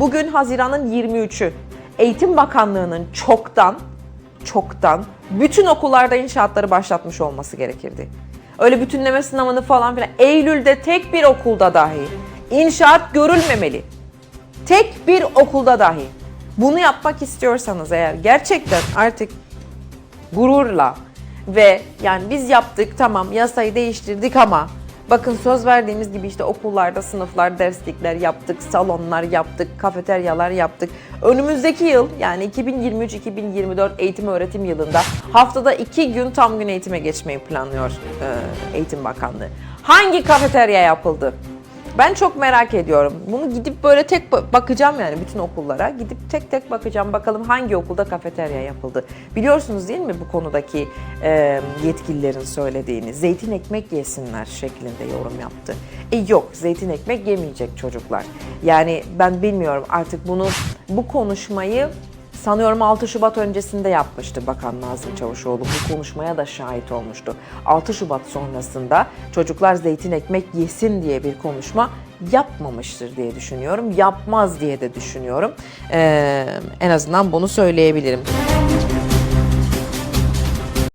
Bugün Haziran'ın 23'ü. Eğitim Bakanlığı'nın çoktan çoktan bütün okullarda inşaatları başlatmış olması gerekirdi. Öyle bütünleme sınavını falan filan Eylül'de tek bir okulda dahi inşaat görülmemeli. Tek bir okulda dahi. Bunu yapmak istiyorsanız eğer gerçekten artık gururla ve yani biz yaptık tamam yasayı değiştirdik ama bakın söz verdiğimiz gibi işte okullarda sınıflar, derslikler yaptık, salonlar yaptık, kafeteryalar yaptık. Önümüzdeki yıl yani 2023-2024 eğitim öğretim yılında haftada iki gün tam gün eğitime geçmeyi planlıyor e, Eğitim Bakanlığı. Hangi kafeterya yapıldı? Ben çok merak ediyorum. Bunu gidip böyle tek ba- bakacağım yani bütün okullara. Gidip tek tek bakacağım bakalım hangi okulda kafeterya yapıldı. Biliyorsunuz değil mi bu konudaki e, yetkililerin söylediğini? Zeytin ekmek yesinler şeklinde yorum yaptı. E yok zeytin ekmek yemeyecek çocuklar. Yani ben bilmiyorum artık bunu bu konuşmayı Sanıyorum 6 Şubat öncesinde yapmıştı Bakan Nazım Çavuşoğlu. Bu konuşmaya da şahit olmuştu. 6 Şubat sonrasında çocuklar zeytin ekmek yesin diye bir konuşma yapmamıştır diye düşünüyorum. Yapmaz diye de düşünüyorum. Ee, en azından bunu söyleyebilirim.